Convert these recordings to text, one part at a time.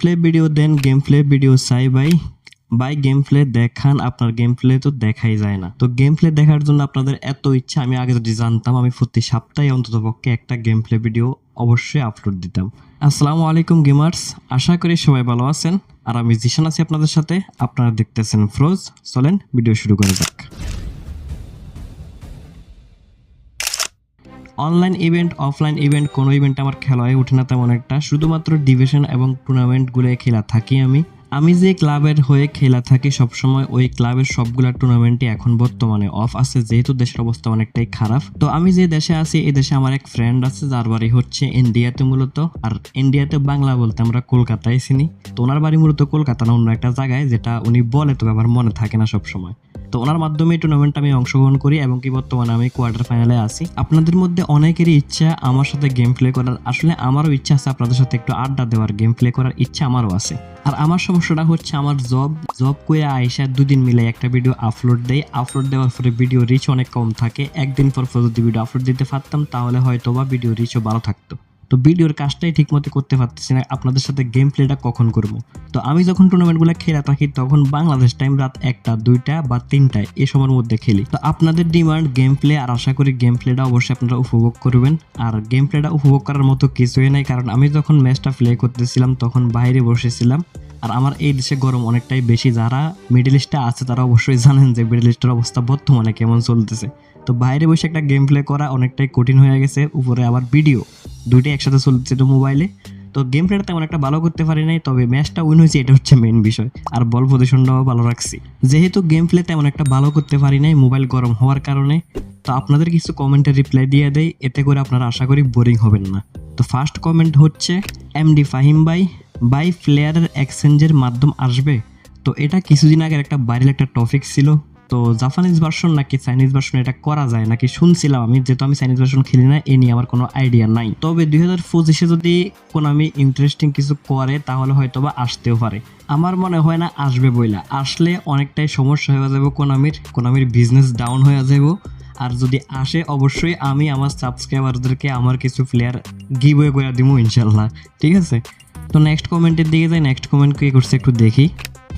Play video দেন play video চাই ভাই। ভাই গেম প্লে দেখান, আপনার গেম প্লে তো দেখাই যায় না। তো গেম প্লে দেখার জন্য আপনাদের এত ইচ্ছা, আমি আগে যদি জানতাম, আমি প্রতি সপ্তাহে অন্তত পক্ষে একটা গেম প্লে ভিডিও অবশ্যই আপলোড দিতাম। আসসালামু আলাইকুম গেমার্স আশা করি সবাই ভালো আছেন। আর আমি জিশান আছি আপনাদের সাথে। আপনারা দেখতেছেন ফ্রোজ চলেন ভিডিও শুরু করা যাক। অনলাইন ইভেন্ট অফলাইন ইভেন্ট কোনো ইভেন্ট আমার খেলা হয়ে ওঠে না তেমন একটা। শুধুমাত্র ডিভিশন এবং টুর্নামেন্টগুলো খেলা থাকি আমি। আমি যে ক্লাবের হয়ে খেলা থাকি সবসময় ওই ক্লাবের সবগুলা টুর্নামেন্টই এখন বর্তমানে অফ আছে, যেহেতু দেশের অবস্থা অনেকটাই খারাপ। তো আমি যে দেশে আছি, এই দেশে আমার এক ফ্রেন্ড আছে, যার বাড়ি হচ্ছে ইন্ডিয়াতে মূলত। আর ইন্ডিয়াতে বাংলা বলতে আমরা কলকাতায় চিনি। তো ওনার বাড়ি মূলত কলকাতা না, অন্য একটা জায়গায়, যেটা উনি বলে, তবে আমার মনে থাকে না সবসময়। তো ওনার মাধ্যমে টুর্নামেন্ট আমি অংশগ্রহণ করি এবং কি বর্তমানে আমি কোয়ার্টার ফাইনালে আছি। আপনাদের মধ্যে অনেকেরই ইচ্ছা আমার সাথে গেম প্লে করার। আসলে আমারও ইচ্ছা আছে আপনাদের সাথে একটু আড্ডা দেওয়ার গেম প্লে করার। ইচ্ছা আমারও আছে। আর আমার সমস্যাটা হচ্ছে আমার জব জব করে আইসা দুদিন মিলে একটা ভিডিও আপলোড দেয় আপলোড দেওয়ার পরে ভিডিও রিচ অনেক কম থাকে। একদিন পর পর যদি ভিডিও আপলোড দিতে পারতাম, তাহলে হয়তো বা ভিডিও রিচও ভালো থাকতো। তো ভিডিওর কাজটাই ঠিক মতো করতে পারতেছি না, আপনাদের সাথে গেম প্লেটা কখন করব? তো আমি যখন টুর্নামেন্টগুলো খেলা থাকি, তখন বাংলাদেশ টাইম রাত একটা, দুইটা বা তিনটায় এই সময়ের মধ্যে খেলি। তো আপনাদের ডিমান্ড গেম প্লে আর আশা করি গেম প্লেটা অবশ্যই আপনারা উপভোগ করবেন। আর গেম প্লেটা উপভোগ করার মতো কিছুই নাই, কারণ আমি যখন ম্যাচটা প্লে করতেছিলাম, তখন বাইরে বসেছিলাম। আর আমার এই দেশে গরম অনেকটাই বেশি, যারা মিডল ইস্টে আছে, তারা অবশ্যই জানেন যে মিডল ইস্টের অবস্থা বর্তমানে কেমন চলতেছে। তো বাইরে বসে একটা গেম প্লে করা অনেকটাই কঠিন হয়ে গেছে, উপরে আবার ভিডিও দুইটাই একসাথে চলছে তো মোবাইলে তো গেম প্লেটা তেমন একটা ভালো করতে পারি নাই, তবে ম্যাচটা উইন হয়েছে, এটা হচ্ছে মেইন বিষয়। আর বল পজিশনটাও ভালো রাখছি। যেহেতু গেম প্লে তেমন একটা ভালো করতে পারি নাই মোবাইল গরম হওয়ার কারণে, তো আপনাদের কিছু কমেন্টের রিপ্লাই দিয়ে দেয় এতে করে আপনারা আশা করি বোরিং হবেন না। তো ফার্স্ট কমেন্ট হচ্ছে এমডি ফাহিম ভাই বাই প্লেয়ারের এক্সচেঞ্জের মাধ্যম আসবে? তো এটা কিছুদিন আগের একটা ভাইরাল একটা টপিক ছিল তো জাপানিজ ভার্সন নাকি চাইনিজ ভার্সন এটা করা যায় নাকি শুনছিলাম আমি, যেহেতু আমি চাইনিজ ভার্সন খেলি না এ নিয়ে আমার কোনো আইডিয়া নাই। তবে দুই হাজার পঁচিশে যদি কোনো আমি ইন্টারেস্টিং কিছু করে, তাহলে হয়তো বা আসতেও পারে। আমার মনে হয় না আসবে বইলা। আসলে অনেকটাই সমস্যা হয়ে যাবে কোনামির কোনামির বিজনেস ডাউন হয়ে যাব আর যদি আসে, অবশ্যই আমি আমার সাবস্ক্রাইবারদেরকে আমার কিছু প্লেয়ার গিভ ওয়ে করে দিব ইনশাল্লাহ। ঠিক আছে? তো নেক্সট কমেন্টের দিকে যাই নেক্সট কমেন্ট কে করছে একটু দেখি।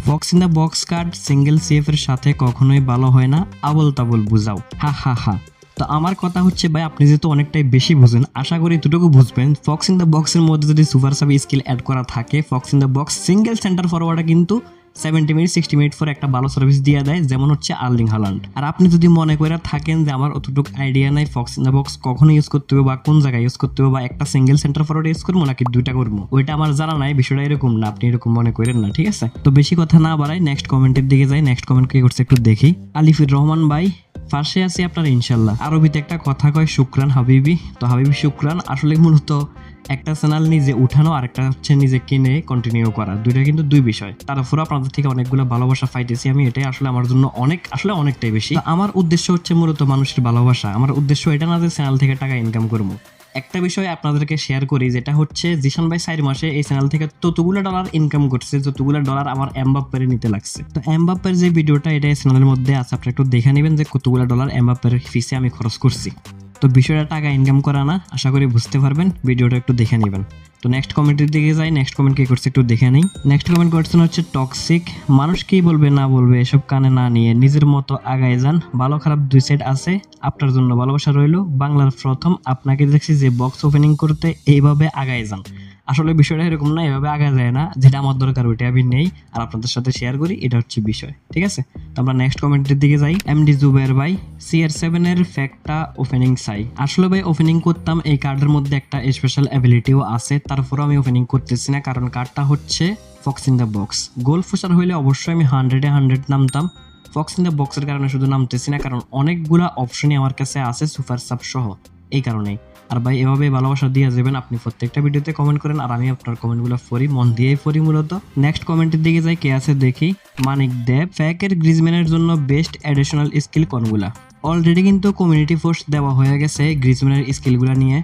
Box in the box card single safe এর সাথে কখনোই ভালো হয় না আবল তাবল বুঝাও। হা হা হা। তো আমার কথা হচ্ছে ভাই, আপনি যেহেতু অনেকটাই বেশি বুঝেন, আশা করি এতটুকু বুঝবেন। ফক্স ইন দ্য বক্সের মধ্যে যদি সুপার সাবি স্কিল অ্যাড করা থাকে fox in the box single center ফরওয়ার্ডে কিন্তু সেভেন্টি মিনিট সিক্সটি মিনিট পর একটা ভালো সার্ভিস দিয়ে দেয়, যেমন হচ্ছে আর্লিং হালান্ড আর আপনি যদি মনে করে থাকেন যে আমার অতটুকু আইডিয়া নাই ফক্স ইন দ্য বক্স কখনো ইউজ করতে হবে বা কোন জায়গায় ইউজ করতে হবে বা একটা সিঙ্গেল সেন্টার ফরওয়ার্ড ইউজ করব নাকি দুইটা করব? ওইটা আমার জানা নাই, বিষয়টা এরকম না, আপনি এরকম মনে করেন না, ঠিক আছে? তো বেশি কথা না বাড়াই নেক্সট কমেন্টের দিকে যাই নেক্সট কমেন্ট কে করছে একটু দেখি। আলিফুর রহমান ভাই পাশে আছি আপনার ইনশাল্লাহ। আরবিতে একটা কথা কয়, শুক্রান হাবিবি। তো হাবিবি, শুক্রান। আসলে মূলত একটা চ্যানেল নিজে উঠানো আর একটা হচ্ছে নিজে কিনে কন্টিনিউ করা। দুইটা কিন্তু দুই বিষয়। তারপরে আপনাদের থেকে অনেকগুলো ভালোবাসা পাইতেছি। আমি এটাই আসলে আমার জন্য অনেক, আসলে অনেকটাই বেশি। আমার উদ্দেশ্য হচ্ছে মূলত মানুষের ভালোবাসা। আমার উদ্দেশ্য এটা না যে চ্যানেল থেকে টাকা ইনকাম করব। একটা বিষয় আপনাদেরকে শেয়ার করি, যেটা হচ্ছে জিশান ভাই চার মাসে এই চ্যানেল থেকে ততগুলো ডলার ইনকাম করছে, যতগুলো ডলার আমার এমবাপ্পের নিতে লাগছে। তো এমবাপ্পের যে ভিডিওটা এটা এই চ্যানেলের মধ্যে আছে। আপনারা একটু দেখে নেবেন যে কতগুলো ডলার এমবাপ্পের ফিসে আমি খরচ করছি। তো বিষয়টা টাকা ইনকাম করা না, আশা করি বুঝতে পারবেন, ভিডিওটা একটু দেখে নেবেন। তো নেক্সট কমেন্টের দিকে যাই নেক্সট কমেন্ট কী করছে একটু দেখে নিই। নেক্সট কমেন্ট করছেন হচ্ছে টক্সিক মানুষ কী বলবে, না বলবে, এসব কানে না নিয়ে নিজের মতো আগায় যান। ভালো খারাপ দুই সাইড আছে, আপনার জন্য ভালোবাসা রইল। বাংলার প্রথম, আপনাকে দেখছি যে বক্স ওপেনিং করতে এইভাবে আগায় যান। আসলে বিষয়টা এরকম না, এভাবে আগা যায় না। যেটা আমার দরকার ওইটা আমি নেই। আর আপনাদের সাথে শেয়ার করি, এটা হচ্ছে বিষয়, ঠিক আছে? তো আমরা নেক্সট কমেন্টের দিকে যাই। এম ডি জুবের ভাই সিআর সেভেন এর ফ্যাক্টটা ওপেনিং চাই। আসলে ভাই ওপেনিং করতাম এই কার্ডের মধ্যে একটা স্পেশাল অ্যাবিলিটিও আছে। তারপরও আমি ওপেনিং করতেছি না, কারণ কার্ডটা হচ্ছে fox in the box goal future হইলে অবশ্যই আমি হান্ড্রেডে হান্ড্রেড নামতাম। ফক্স ইন দ্য বক্সের কারণে শুধু নামতেছি না, কারণ অনেকগুলা অপশনই আমার কাছে আছে সুপার সাব সহ। এই কারণেই। আর ভাই এভাবে ভালোবাসা দিয়ে যাবেন। আপনি প্রত্যেকটা ভিডিওতে কমেন্ট করেন আর আমি আপনার কমেন্টগুলো পড়ি, মন দিয়েই পড়ি মূলত। নেক্সট কমেন্টের দিকে যাই, কে আছে দেখি? মানিক দেব ফ্যাকের গ্রিজম্যানের জন্য বেস্ট অ্যাডিশনাল স্কিল কোনগুলা? অলরেডি কিন্তু কমিউনিটি পোস্ট দেওয়া হয়ে গেছে গ্রিজম্যানের স্কিলগুলো নিয়ে।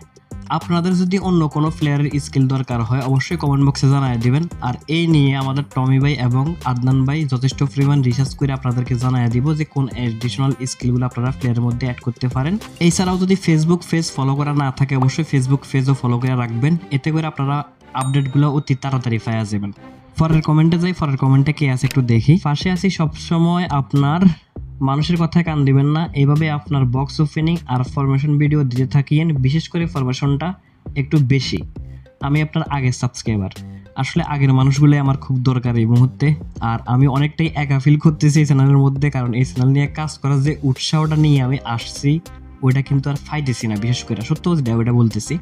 আপনাদের যদি অন্য কোনো প্লেয়ারের স্কিল দরকার হয়, অবশ্যই কমেন্ট বক্সে জানাই দিবেন। আর এই নিয়ে আমাদের টমি ভাই এবং আদনান ভাই যথেষ্ট পরিমাণ রিসার্চ করে আপনাদেরকে জানাই দিব যে কোন এডিশনাল স্কিলগুলো আপনারা প্লেয়ারের মধ্যে অ্যাড করতে পারেন। এছাড়াও যদি ফেসবুক পেজ ফলো করা না থাকে, অবশ্যই ফেসবুক পেজও ফলো করে রাখবেন। এতে করে আপনারা আপডেটগুলো অতি তাড়াতাড়ি পাওয়া যাবেন। ফরের কমেন্টে যাই ফরের কমেন্টে কে আছে একটু দেখি। পাশে আছি সবসময় আপনার মানুষের কথায় কান দিবেন না। এইভাবে আপনার বক্স ওপেনিং আর ফরমেশন ভিডিও দিতে থাকিয়েন। বিশেষ করে ফরমেশনটা একটু বেশি। আমি আপনার আগের সাবস্ক্রাইবার আসলে আগের মানুষগুলো আমার খুব দরকার এই মুহূর্তে। আর আমি অনেকটাই একা ফিল করতেছি এই চ্যানেলের মধ্যে, কারণ এই চ্যানেল নিয়ে কাজ করার যে উৎসাহটা নিয়ে আমি আসছি, ওইটা কিন্তু আর ফাইতেছি না, বিশেষ করে। সত্য ওইটা বলতেছি।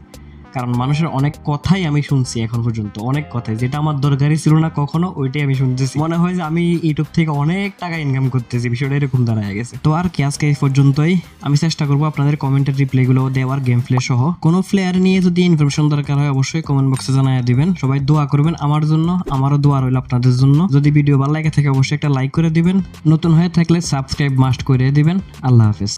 কারণ মানুষের অনেক কথাই আমি শুনছি এখন পর্যন্ত, অনেক কথাই। যেটা আমার দরকারই ছিল না কখনো, ওইটাই আমি শুনতেছি। মনে হয় যে আমি ইউটিউব থেকে অনেক টাকা ইনকাম করতেছি, বিষয়টা এরকম দাঁড়ায় গেছে। তো আর কি, আজকে এই পর্যন্তই। আমি চেষ্টা করব আপনাদের কমেন্টের রিপ্লাইগুলো দেওয়ার গেম প্লে সহ। কোনো প্লেয়ার নিয়ে যদি ইনফরমেশন দরকার হয়, অবশ্যই কমেন্ট বক্সে জানাই দিবেন। সবাই দোয়া করবেন আমার জন্য, আমারও দোয়া রইল আপনাদের জন্য। যদি ভিডিও ভালো লাগে থাকে, অবশ্যই একটা লাইক করে দিবেন। নতুন হয়ে থাকলে সাবস্ক্রাইব মাস্ট করে দিবেন। আল্লাহ হাফেজ।